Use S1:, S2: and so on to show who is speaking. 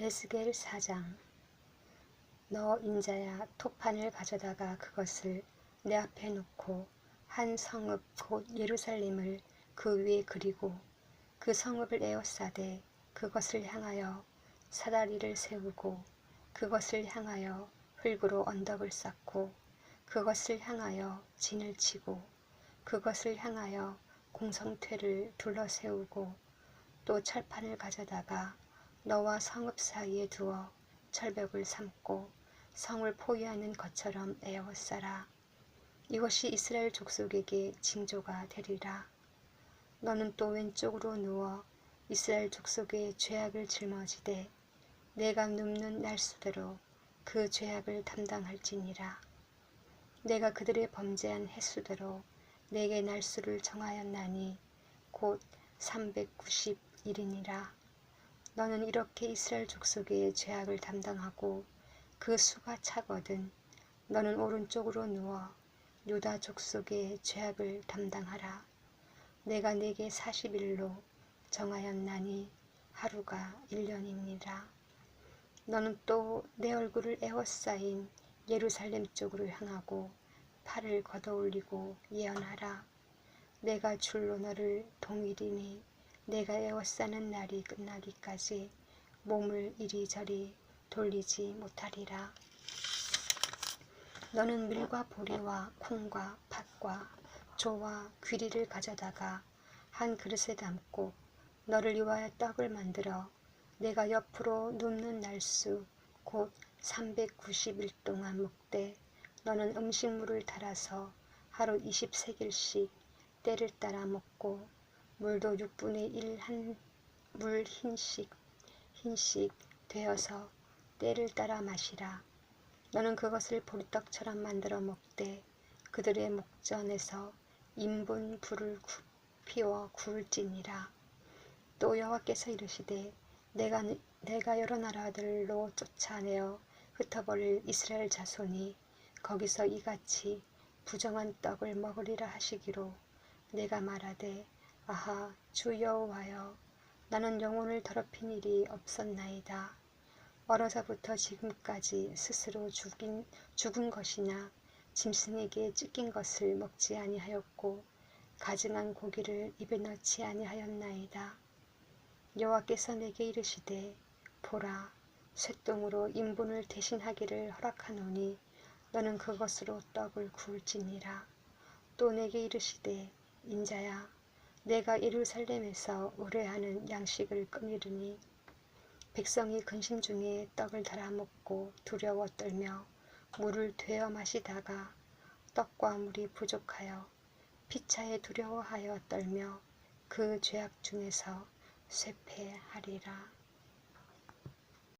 S1: 에스겔 4장 너 인자야 토판을 가져다가 그것을 내 앞에 놓고 한 성읍 곧 예루살렘을 그 위에 그리고 그 성읍을 에워싸되 그것을 향하여 사다리를 세우고 그것을 향하여 흙으로 언덕을 쌓고 그것을 향하여 진을 치고 그것을 향하여 공성퇴를 둘러세우고 또 철판을 가져다가 너와 성읍 사이에 두어 철벽을 삼고 성을 포위하는 것처럼 에워싸라. 이것이 이스라엘 족속에게 징조가 되리라. 너는 또 왼쪽으로 누워 이스라엘 족속의 죄악을 짊어지되 내가 눕는 날수대로 그 죄악을 담당할지니라. 내가 그들의 범죄한 횟수대로 내게 날수를 정하였나니 곧 390일이니라. 너는 이렇게 이스라엘 족속의 죄악을 담당하고 그 수가 차거든 너는 오른쪽으로 누워 유다 족속의 죄악을 담당하라. 내가 네게 40일로 정하였나니 하루가 1년이니라. 너는 또 내 얼굴을 에워싸인 예루살렘 쪽으로 향하고 팔을 걷어올리고 예언하라. 내가 줄로 너를 동일이니 내가 에워싸는 날이 끝나기까지 몸을 이리저리 돌리지 못하리라. 너는 밀과 보리와 콩과 팥과 조와 귀리를 가져다가 한 그릇에 담고 너를 위하여 떡을 만들어 내가 옆으로 눕는 날수 곧 390일 동안 먹되 너는 음식물을 달아서 하루 20세겔씩 때를 따라 먹고 물도 6분의 1 한 물 흰씩 흰씩 되어서 때를 따라 마시라. 너는 그것을 보리떡처럼 만들어 먹되 그들의 목전에서 인분 불을 구, 피워 구울지니라. 또 여호와께서 이르시되 내가 내가 여러 나라들로 쫓아내어 흩어버릴 이스라엘 자손이 거기서 이같이 부정한 떡을 먹으리라 하시기로 내가 말하되 아하 주 여호와여 나는 영혼을 더럽힌 일이 없었나이다. 어려서부터 지금까지 스스로 죽인, 죽은 것이나 짐승에게 찢긴 것을 먹지 아니하였고 가증한 고기를 입에 넣지 아니하였나이다. 여호와께서 내게 이르시되 보라 쇠똥으로 인분을 대신하기를 허락하노니 너는 그것으로 떡을 구울지니라. 또 내게 이르시되 인자야 내가 예루살렘에서 의뢰하는 양식을 끊이르니 백성이 근심 중에 떡을 달아 먹고 두려워 떨며 물을 되어 마시다가 떡과 물이 부족하여 피차에 두려워하여 떨며 그 죄악 중에서 쇠폐하리라.